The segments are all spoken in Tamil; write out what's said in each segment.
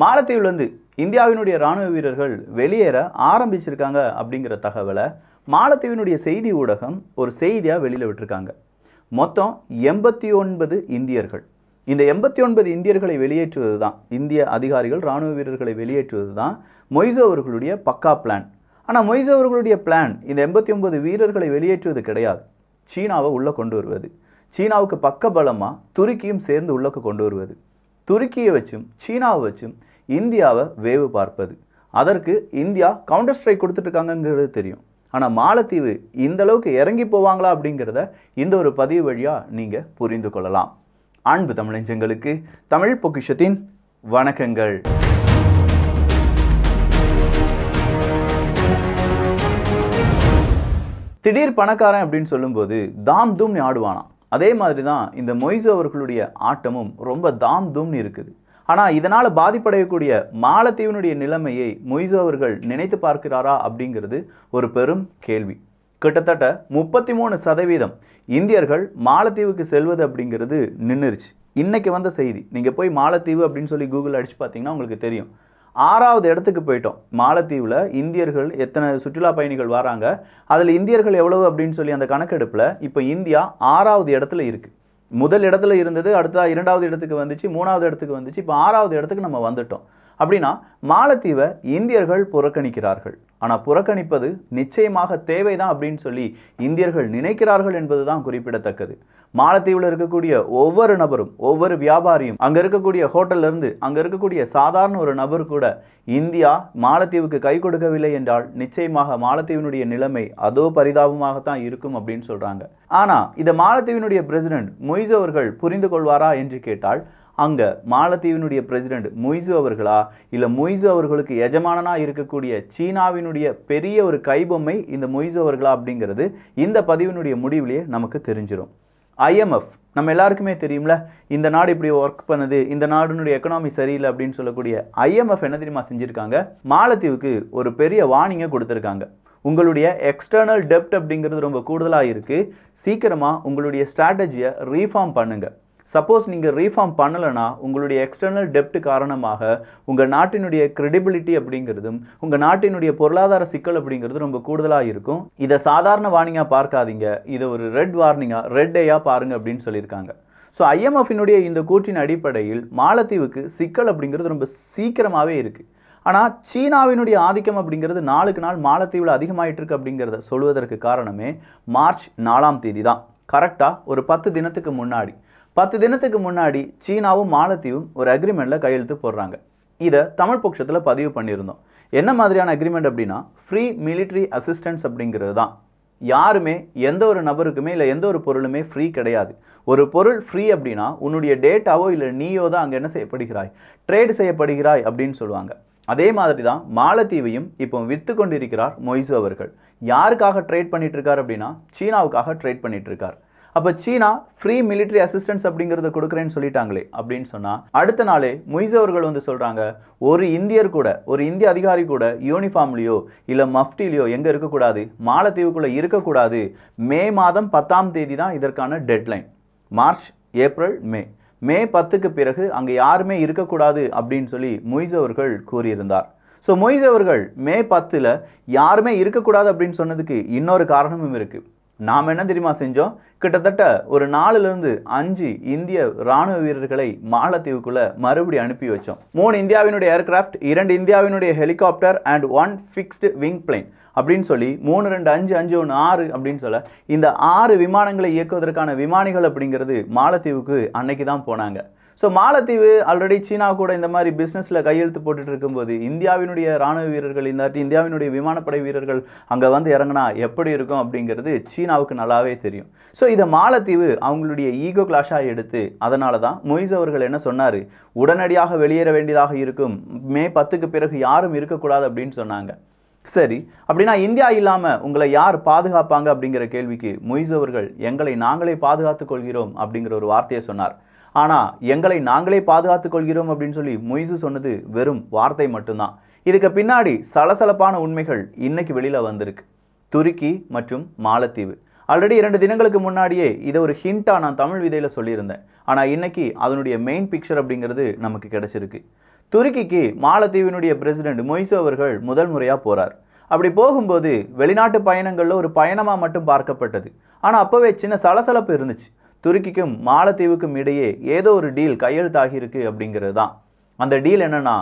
மாலத்தீவுலேருந்து இந்தியாவினுடைய இராணுவ வீரர்கள் வெளியேற ஆரம்பிச்சிருக்காங்க அப்படிங்கிற தகவலை மாலத்தீவினுடைய செய்தி ஊடகம் ஒரு செய்தியாக வெளியில் விட்டுருக்காங்க. மொத்தம் எண்பத்தி ஒன்பது இந்தியர்கள். இந்த எண்பத்தி ஒன்பது இந்தியர்களை வெளியேற்றுவது தான் இந்திய அதிகாரிகள் இராணுவ வீரர்களை வெளியேற்றுவது தான் மொய்சோ அவர்களுடைய பக்கா பிளான் ஆனால் மொய்சோ அவர்களுடைய பிளான் இந்த எண்பத்தி ஒன்பது வீரர்களை வெளியேற்றுவது கிடையாது. சீனாவை உள்ளே கொண்டு வருவது. சீனாவுக்கு பக்க பலமாக துருக்கியும் சேர்ந்து உள்ளக்க கொண்டு வருவது. துருக்கியை வச்சும் சீனாவை வச்சும் இந்தியாவை வேவு பார்ப்பது. அதற்கு இந்தியா கவுண்டர் ஸ்ட்ரைக் கொடுத்துட்ருக்காங்கங்கிறது தெரியும். ஆனால் மாலத்தீவு இந்த அளவுக்கு இறங்கி போவாங்களா அப்படிங்கிறத இந்த ஒரு பதிவு வழியாக நீங்கள் புரிந்து கொள்ளலாம். அன்பு தமிழஞ்சங்களுக்கு தமிழ் பொக்கிஷத்தின் வணக்கங்கள். திடீர் பணக்காரன் அப்படின்னு சொல்லும்போது தாம் தூம்னு ஆடுவானாம். அதே மாதிரி தான் இந்த மொய்சு அவர்களுடைய ஆட்டமும் ரொம்ப தாம் தூம்னு இருக்குது. ஆனால் இதனால் பாதிப்படையக்கூடிய மாலத்தீவினுடைய நிலைமையை மொய்சு அவர்கள் நினைத்து பார்க்கிறாரா அப்படிங்கிறது ஒரு பெரும் கேள்வி. கிட்டத்தட்ட முப்பத்தி மூணு சதவீதம் இந்தியர்கள் மாலத்தீவுக்கு செல்வது அப்படிங்கிறது நின்றுருச்சு இன்றைக்கி வந்த செய்தி. நீங்கள் போய் மாலத்தீவு அப்படின்னு சொல்லி கூகுள் அடித்து பார்த்தீங்கன்னா உங்களுக்கு தெரியும். ஆறாவது இடத்துக்கு போயிட்டோம். மாலத்தீவில் இந்தியர்கள் எத்தனை சுற்றுலா பயணிகள் வராங்க அதில் இந்தியர்கள் எவ்வளவு அப்படின்னு சொல்லி அந்த கணக்கெடுப்பில் இப்போ இந்தியா ஆறாவது இடத்துல இருக்குது முதல் இடத்துல இருந்தது அடுத்ததாக இரண்டாவது இடத்துக்கு வந்துச்சு மூணாவது இடத்துக்கு வந்துச்சு இப்போ ஆறாவது இடத்துக்கு நம்ம வந்துட்டோம். அப்படின்னா மாலத்தீவை இந்தியர்கள் புறக்கணிக்கிறார்கள். ஆனால் புறக்கணிப்பது நிச்சயமாக தேவைதான் அப்படின்னு சொல்லி இந்தியர்கள் நினைக்கிறார்கள் என்பதுதான் குறிப்பிடத்தக்கது. மாலத்தீவில் இருக்கக்கூடிய ஒவ்வொரு நபரும் ஒவ்வொரு வியாபாரியும் அங்கே இருக்கக்கூடிய ஹோட்டல்ல இருந்து அங்கே இருக்கக்கூடிய சாதாரண ஒரு நபர் கூட இந்தியா மாலத்தீவுக்கு கை கொடுக்கவில்லை என்றால் நிச்சயமாக மாலத்தீவினுடைய நிலைமை அதோ பரிதாபமாகத்தான் இருக்கும் அப்படின்னு சொல்றாங்க. ஆனால் இதை மாலத்தீவினுடைய பிரசிடென்ட் மொய்ஸ் அவர்கள் புரிந்து கொள்வாரா என்று கேட்டால் அங்கே மாலத்தீவினுடைய பிரசிடென்ட் முய்சு அவர்களா? இல்லை முய்சு அவர்களுக்கு எஜமானனாக இருக்கக்கூடிய சீனாவினுடைய பெரிய ஒரு கைபொம்மை இந்த முய்சு அவர்களா அப்படிங்கிறது இந்த பதிவினுடைய முடிவிலேயே நமக்கு தெரிஞ்சிடும் ஐஎம்எஃப் நம்ம எல்லாருக்குமே தெரியும்ல? இந்த நாடு இப்படி ஒர்க் பண்ணுது இந்த நாடுனுடைய எக்கனாமி சரியில்லை அப்படின்னு சொல்லக்கூடிய ஐஎம்எஃப் என்ன தெரியுமா செஞ்சுருக்காங்க? மாலத்தீவுக்கு ஒரு பெரிய வார்னிங்கை கொடுத்துருக்காங்க. உங்களுடைய எக்ஸ்டர்னல் டெப்ட் அப்படிங்கிறது ரொம்ப கூடுதலாக இருக்குது சீக்கிரமாக உங்களுடைய ஸ்ட்ராட்டஜியை ரீஃபார்ம் பண்ணுங்கள் சப்போஸ் நீங்கள் ரீஃபார்ம் பண்ணலைன்னா உங்களுடைய எக்ஸ்டர்னல் டெப்ட் காரணமாக உங்கள் நாட்டினுடைய கிரெடிபிலிட்டி அப்படிங்கிறதும் உங்கள் நாட்டினுடைய பொருளாதார சிக்கல் அப்படிங்கிறது ரொம்ப கூடுதலாக இருக்கும். இதை சாதாரண வார்னிங்காக பார்க்காதீங்க. இதை ஒரு ரெட் வார்னிங்காக ரெட் டேயாக பாருங்க அப்படின்னு சொல்லியிருக்காங்க. ஸோ ஐஎம்எஃபினுடைய இந்த கூற்றின் அடிப்படையில் மாலத்தீவுக்கு சிக்கல் அப்படிங்கிறது ரொம்ப சீக்கிரமாகவே இருக்குது ஆனால் சீனாவினுடைய ஆதிக்கம் அப்படிங்கிறது நாளுக்கு நாள் மாலத்தீவில் அதிகமாயிட்டு இருக்கு அப்படிங்கிறத சொல்வதற்கு காரணமே மார்ச் நாலாம் தேதி தான் கரெக்டாக ஒரு பத்து தினத்துக்கு முன்னாடி. பத்து தினத்துக்கு முன்னாடி சீனாவும் மாலத்தீவும் ஒரு அக்ரிமெண்ட்டில் கையெழுத்து போடுறாங்க. இதை தமிழ் பட்சத்தில் பதிவு பண்ணியிருந்தோம். என்ன மாதிரியான அக்ரிமெண்ட் அப்படின்னா ஃப்ரீ மிலிட்ரி அசிஸ்டன்ஸ் அப்படிங்கிறது தான். யாருமே எந்த ஒரு நபருக்குமே இல்லை எந்த ஒரு பொருளுமே ஃப்ரீ கிடையாது. ஒரு பொருள் ஃப்ரீ அப்படின்னா உன்னுடைய டேட்டாவோ இல்லை நீயோ தான் அங்கே என்ன செய்யப்படுகிறாய்? ட்ரேடு செய்யப்படுகிறாய் அப்படின்னு சொல்லுவாங்க. அதே மாதிரி தான் மாலத்தீவையும் இப்போ விற்று கொண்டிருக்கிறார் மொய்சு அவர்கள். யாருக்காக ட்ரேட் பண்ணிட்டு இருக்கார் அப்படின்னா சீனாவுக்காக ட்ரேட் பண்ணிட்டு இருக்கார். அப்போ சீனா ஃப்ரீ மிலிட்ரி அசிஸ்டன்ஸ் அப்படிங்கிறத கொடுக்குறேன்னு சொல்லிட்டாங்களே அப்படின்னு சொன்னால் அடுத்த நாளே முய்சு அவர்கள் வந்து சொல்கிறாங்க ஒரு இந்தியர் கூட ஒரு இந்திய அதிகாரி கூட யூனிஃபார்ம்லேயோ இல்லை மஃப்டிலேயோ எங்கே இருக்கக்கூடாது மாலத்தீவுக்குள்ளே இருக்கக்கூடாது மே மாதம் பத்தாம் தேதி தான் இதற்கான deadline March April May. May பத்துக்கு பிறகு அங்கே யாருமே இருக்கக்கூடாது அப்படின்னு சொல்லி மொய்ஸ் அவர்கள் கூறியிருந்தார். ஸோ மொய்ஸ் அவர்கள் மே பத்தில் யாருமே இருக்கக்கூடாது அப்படின்னு சொன்னதுக்கு இன்னொரு காரணமும் இருக்குது நாம் என்ன தெரியுமா செஞ்சோம்? கிட்டத்தட்ட ஒரு நாலுலேருந்து அஞ்சு இந்திய ராணுவ வீரர்களை மாலத்தீவுக்குள்ளே மறுபடியும் அனுப்பி வச்சோம். மூணு இந்தியாவினுடைய ஏர்கிராஃப்ட் இரண்டு இந்தியாவினுடைய helicopter and one fixed wing plane அப்படின்னு சொல்லி மூணு ரெண்டு அஞ்சு அஞ்சு ஒன்று ஆறு அப்படின்னு சொல்ல இந்த ஆறு விமானங்களை இயக்குவதற்கான விமானிகள் அப்படிங்கிறது மாலத்தீவுக்கு அன்னைக்கு தான் போனாங்க. ஸோ மாலத்தீவு ஆல்ரெடி சீனா கூட இந்த மாதிரி பிஸ்னஸில் கையெழுத்து போட்டுட்டு இருக்கும்போது இந்தியாவினுடைய ராணுவ வீரர்கள் இந்தாட்டி இந்தியாவினுடைய விமானப்படை வீரர்கள் அங்கே வந்து இறங்கினா எப்படி இருக்கும் அப்படிங்கிறது சீனாவுக்கு நல்லாவே தெரியும். ஸோ இதை மாலத்தீவு அவங்களுடைய ஈகோ கிளாஷாக எடுத்து அதனால தான் மொய்ஸ் அவர்கள் என்ன சொன்னார்? உடனடியாக வெளியேற வேண்டியதாக இருக்கும். மே பத்துக்கு பிறகு யாரும் இருக்கக்கூடாது அப்படின்னு சொன்னாங்க. சரி அப்படின்னா இந்தியா இல்லாமல் உங்களை யார் பாதுகாப்பாங்க அப்படிங்கிற கேள்விக்கு மொய்ஸ் அவர்கள் எங்களை நாங்களே பாதுகாத்துக் கொள்கிறோம் அப்படிங்கிற ஒரு வார்த்தையை சொன்னார். ஆனால் எங்களை நாங்களே பாதுகாத்துக் கொள்கிறோம் அப்படின்னு சொல்லி மொய்சு சொன்னது வெறும் வார்த்தை மட்டும்தான். இதுக்கு பின்னாடி சலசலப்பான உண்மைகள் இன்னைக்கு வெளியில் வந்திருக்கு. துருக்கி மற்றும் மாலத்தீவு. ஆல்ரெடி இரண்டு தினங்களுக்கு முன்னாடியே இதை ஒரு ஹிண்ட்டாக நான் தமிழ் விதையில் சொல்லியிருந்தேன். ஆனால் இன்னைக்கு அதனுடைய மெயின் பிக்சர் அப்படிங்கிறது நமக்கு கிடைச்சிருக்கு. துருக்கிக்கு மாலத்தீவினுடைய பிரசிடென்ட் மொய்சு அவர்கள் முதல் முறையாக போகிறார் அப்படி போகும்போது வெளிநாட்டு பயணங்களில் ஒரு பயணமாக மட்டும் பார்க்கப்பட்டது. ஆனால் அப்போவே சின்ன சலசலப்பு இருந்துச்சு. துருக்கிக்கும் மாலத்தீவுக்கும் இடையே ஏதோ ஒரு டீல் கையெழுத்தாகியிருக்கு அப்படிங்கிறது தான் அந்த டீல் என்னென்னா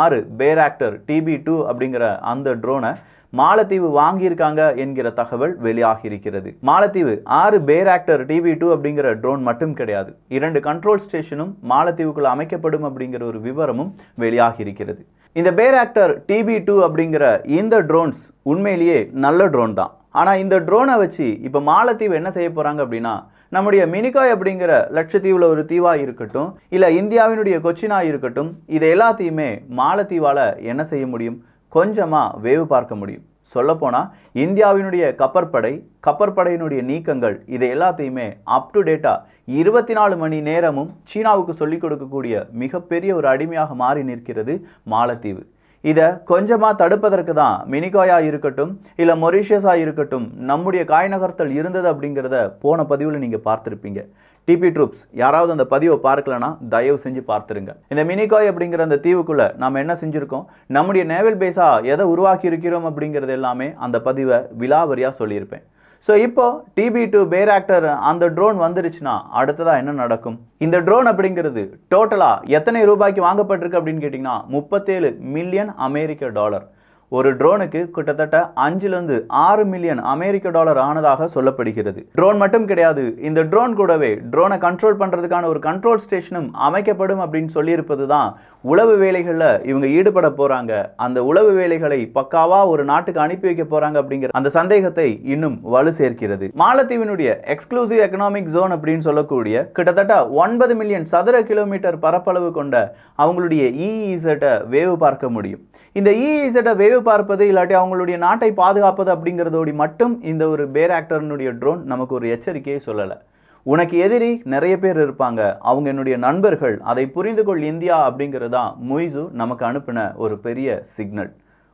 ஆறு பேர் ஆக்டர் டிபி டூ அப்படிங்கிற அந்த ட்ரோனை மாலத்தீவு வாங்கியிருக்காங்க என்கிற தகவல் வெளியாகியிருக்கிறது. மாலத்தீவு ஆறு பேர் ஆக்டர் டிபி டூ அப்படிங்கிற ட்ரோன் மட்டும் கிடையாது. இரண்டு கண்ட்ரோல் ஸ்டேஷனும் மாலத்தீவுக்குள் அமைக்கப்படும் அப்படிங்கிற ஒரு விவரமும் வெளியாகியிருக்கிறது. இந்த பேர் ஆக்டர் டிபி டூ அப்படிங்கிற இந்த ட்ரோன்ஸ் உண்மையிலேயே நல்ல ட்ரோன் தான். ஆனால் இந்த ட்ரோனை வச்சு இப்போ மாலத்தீவு என்ன செய்ய போகிறாங்க அப்படின்னா நம்முடைய மினிகாய் அப்படிங்கிற லட்சத்தீவில் ஒரு தீவாக இருக்கட்டும் இல்லை இந்தியாவினுடைய கொச்சினா இருக்கட்டும் இதை எல்லாத்தையுமே மாலத்தீவால் என்ன செய்ய முடியும்? கொஞ்சமாக வேவு பார்க்க முடியும். சொல்லப்போனால் இந்தியாவினுடைய கப்பற்படை கப்பற்படையினுடைய நீக்கங்கள் இதை எல்லாத்தையுமே அப் டு டேட்டாக இருபத்தி நாலு மணி நேரமும் சீனாவுக்கு சொல்லிக் கொடுக்கக்கூடிய மிகப்பெரிய ஒரு அடிமையாக மாறி நிற்கிறது மாலத்தீவு. இதை கொஞ்சமாக தடுப்பதற்கு தான் மினிகாயாக இருக்கட்டும் இல்லை மொரிஷியஸாக இருக்கட்டும் நம்முடைய காய் நகர்த்தல் இருந்தது அப்படிங்கிறத போன பதிவில் நீங்கள் பார்த்துருப்பீங்க. டிபி ட்ரூப்ஸ் யாராவது அந்த பதிவை பார்க்கலனா தயவு செஞ்சு பார்த்துருங்க. இந்த மினிகாய் அப்படிங்கிற அந்த தீவுக்குள்ளே நாம் என்ன செஞ்சுருக்கோம்? நம்முடைய நேவல் பேஸாக எதை உருவாக்கி இருக்கிறோம் அப்படிங்கிறது எல்லாமே அந்த பதிவை விலாவரியாக சொல்லியிருப்பேன். ஸோ இப்போ டிபி டூ பேர் ஆக்டர் அந்த ட்ரோன் வந்துருச்சுன்னா அடுத்ததாக என்ன நடக்கும்? இந்த ட்ரோன் அப்படிங்கிறது டோட்டலாக எத்தனை ரூபாய்க்கு வாங்கப்பட்டிருக்கு அப்படின்னு கேட்டிங்கன்னா முப்பத்தேழு மில்லியன் அமெரிக்க டாலர் ஒரு ட்ரோனுக்கு கிட்டத்தட்ட அஞ்சுலேருந்து ஆறு மில்லியன் அமெரிக்க டாலர் ஆனதாக சொல்லப்படுகிறது. ட்ரோன் மட்டும் கிடையாது இந்த ட்ரோன் கூடவே ட்ரோனை கண்ட்ரோல் பண்ணுறதுக்கான ஒரு கண்ட்ரோல் ஸ்டேஷனும் அமைக்கப்படும் அப்படின்னு சொல்லியிருப்பது தான் உளவு வேலைகளில் இவங்க ஈடுபட போகிறாங்க அந்த உளவு வேலைகளை பக்காவாக ஒரு நாட்டுக்கு அனுப்பி வைக்க போகிறாங்க அப்படிங்கிற அந்த சந்தேகத்தை இன்னும் வலு சேர்க்கிறது. மாலத்தீவினுடைய எக்ஸ்க்ளூசிவ் எக்கனாமிக் ஜோன் அப்படின்னு சொல்லக்கூடிய கிட்டத்தட்ட ஒன்பது மில்லியன் சதுர கிலோமீட்டர் பரப்பளவு கொண்ட அவங்களுடைய இஇசட்டை வேவு பார்க்க முடியும். இந்த இஇசட்டை வேவு பார்ப்பது இல்லாட்டி அவங்களுடைய நாட்டை பாதுகாப்பது அப்படிங்கிறதோடி மட்டும் இந்த ஒரு பேர் ஆக்டர்னுடைய ட்ரோன் நமக்கு ஒரு எச்சரிக்கையை சொல்லலை. உனக்கு எதிரி நிறைய பேர் இருப்பாங்க. அவங்க என்னுடைய நண்பர்கள். அதை புரிந்து கொள் இந்தியா அப்படிங்கிறது தான் மொய்சு நமக்கு அனுப்பின ஒரு பெரிய சிக்னல்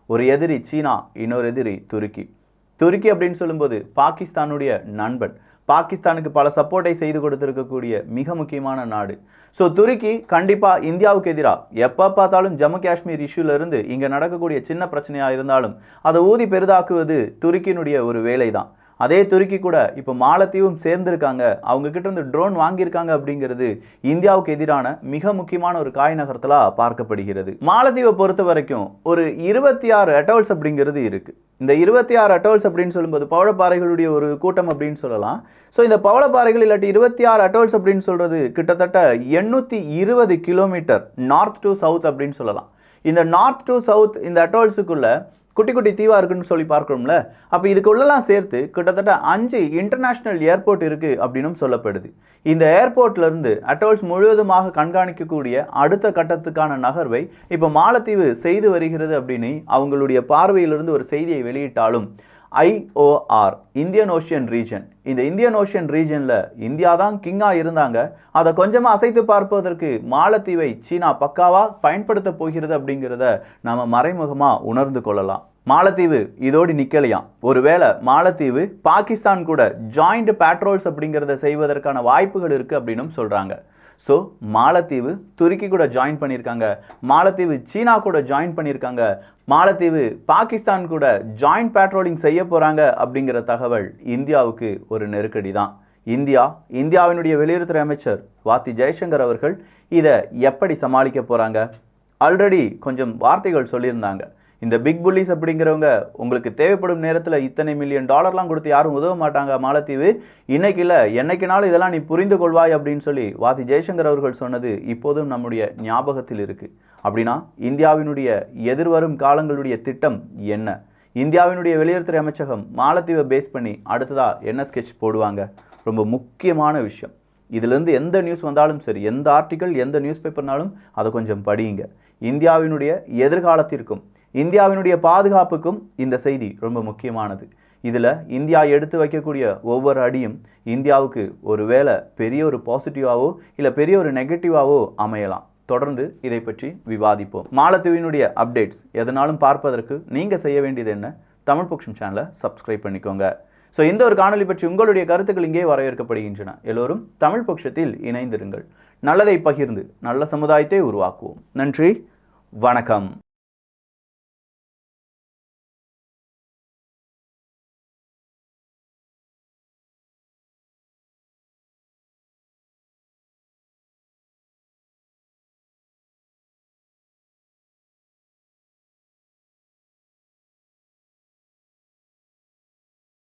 ஒரு எதிரி சீனா இன்னொரு எதிரி துருக்கி. துருக்கி அப்படின்னு சொல்லும்போது பாகிஸ்தானுடைய நண்பன். பாகிஸ்தானுக்கு பல சப்போர்ட்டை செய்து கொடுத்துருக்கக்கூடிய மிக முக்கியமான நாடு. ஸோ துருக்கி கண்டிப்பாக இந்தியாவுக்கு எதிராக எப்போ பார்த்தாலும் ஜம்மு காஷ்மீர் இஷ்யூலேருந்து இங்கே நடக்கக்கூடிய சின்ன பிரச்சனையாக இருந்தாலும் அதை ஊதி பெரிதாக்குவது துருக்கியினுடைய ஒரு வேலை தான் அதே துருக்கி கூட இப்போ மாலத்தீவும் சேர்ந்திருக்காங்க. அவங்கக்கிட்ட இருந்து ட்ரோன் வாங்கியிருக்காங்க அப்படிங்கிறது இந்தியாவுக்கு எதிரான மிக முக்கியமான ஒரு காய் நகரத்தில் பார்க்கப்படுகிறது. மாலத்தீவை பொறுத்த வரைக்கும் ஒரு இருபத்தி ஆறு அட்டோல்ஸ் அப்படிங்கிறது இருக்குது இந்த இருபத்தி ஆறு அட்டோல்ஸ் அப்படின்னு சொல்லும்போது பவளப்பாறைகளுடைய ஒரு கூட்டம் அப்படின்னு சொல்லலாம். ஸோ இந்த பவளப்பாறைகள் இல்லாட்டி இருபத்தி ஆறு அட்டோல்ஸ் அப்படின்னு சொல்கிறது கிட்டத்தட்ட எண்ணூற்றி இருபது கிலோமீட்டர் நார்த் டு சவுத் அப்படின்னு சொல்லலாம். இந்த நார்த் டு சவுத் இந்த அட்டோல்ஸுக்குள்ளே குட்டி குட்டி தீவாக இருக்குன்னு சொல்லி பார்க்கணும்ல அப்போ இதுக்குள்ளெல்லாம் சேர்த்து கிட்டத்தட்ட அஞ்சு இன்டர்நேஷ்னல் ஏர்போர்ட் இருக்குது அப்படின்னும் சொல்லப்படுது. இந்த ஏர்போர்ட்லேருந்து அட்டோல்ஸ் முழுவதுமாக கண்காணிக்கக்கூடிய அடுத்த கட்டத்துக்கான நகர்வை இப்போ மாலத்தீவு செய்து வருகிறது அப்படின்னு அவங்களுடைய பார்வையிலிருந்து ஒரு செய்தியை வெளியிட்டாலும் ஐஓஆர் இந்தியன் ஓஷியன் ரீஜன் இந்த இந்தியன் ஓஷியன் ரீஜனில் இந்தியா தான் கிங்காக இருந்தாங்க. அதை கொஞ்சமாக அசைத்து பார்ப்பதற்கு மாலத்தீவை சீனா பக்காவாக பயன்படுத்த போகிறது அப்படிங்கிறத நாம் மறைமுகமாக உணர்ந்து கொள்ளலாம். மாலத்தீவு இதோடு நிற்கலையாம் ஒருவேளை மாலத்தீவு பாகிஸ்தான் கூட ஜாயிண்ட் பேட்ரோல்ஸ் அப்படிங்கிறத செய்வதற்கான வாய்ப்புகள் இருக்குது அப்படின்னும் சொல்கிறாங்க ஸோ மாலத்தீவு துருக்கி கூட ஜாயின் பண்ணியிருக்காங்க. மாலத்தீவு சீனா கூட ஜாயின் பண்ணியிருக்காங்க. மாலத்தீவு பாகிஸ்தான் கூட ஜாயிண்ட் பேட்ரோலிங் செய்ய போகிறாங்க அப்படிங்கிற தகவல் இந்தியாவுக்கு ஒரு நெருக்கடி தான். இந்தியா இந்தியாவினுடைய வெளியுறவுத்துறை அமைச்சர் வாத்தி ஜெய்சங்கர் அவர்கள் இதை எப்படி சமாளிக்க போகிறாங்க ஆல்ரெடி கொஞ்சம் வார்த்தைகள் சொல்லியிருந்தாங்க. இந்த பிக் புல்லிஸ் அப்படிங்கிறவங்க உங்களுக்கு தேவைப்படும் நேரத்தில் இத்தனை மில்லியன் டாலர்லாம் கொடுத்து யாரும் உதவ மாட்டாங்க மாலத்தீவு. இன்னைக்கு இல்லை என்னைக்குனாலும் இதெல்லாம் நீ புரிந்து கொள்வாய் அப்படின்னு சொல்லி வாதி ஜெய்சங்கர் அவர்கள் சொன்னது இப்போதும் நம்முடைய ஞாபகத்தில் இருக்குது அப்படின்னா இந்தியாவினுடைய எதிர்வரும் காலங்களுடைய திட்டம் என்ன? இந்தியாவினுடைய வெளியுறவுத்துறை அமைச்சகம் மாலத்தீவை பேஸ் பண்ணி அடுத்ததாக என்ன ஸ்கெட்ச் போடுவாங்க? ரொம்ப முக்கியமான விஷயம். இதுலேருந்து எந்த நியூஸ் வந்தாலும் சரி எந்த ஆர்டிக்கல் எந்த நியூஸ் பேப்பர்னாலும் அதை கொஞ்சம் படியுங்க. இந்தியாவினுடைய எதிர்காலத்திற்கும் இந்தியாவினுடைய பாதுகாப்புக்கும் இந்த செய்தி ரொம்ப முக்கியமானது. இதில் இந்தியா எடுத்து வைக்கக்கூடிய ஒவ்வொரு அடியும் இந்தியாவுக்கு ஒரு வேளை பெரிய ஒரு பாசிட்டிவாவோ இல்லை பெரிய ஒரு நெகட்டிவாவோ அமையலாம். தொடர்ந்து இதை பற்றி விவாதிப்போம். மாலத்தீவினுடைய அப்டேட்ஸ் எதனாலும் பார்ப்பதற்கு நீங்கள் செய்ய வேண்டியது என்ன? தமிழ் புக்ஷம் சேனலை சப்ஸ்கிரைப் பண்ணிக்கோங்க. ஸோ இந்த ஒரு காணொலி பற்றி உங்களுடைய கருத்துக்கள் இங்கே வரவேற்கப்படுகின்றன. எல்லோரும் தமிழ் பட்சத்தில் இணைந்திருங்கள். நல்லதை பகிர்ந்து நல்ல சமுதாயத்தை உருவாக்குவோம். நன்றி வணக்கம்.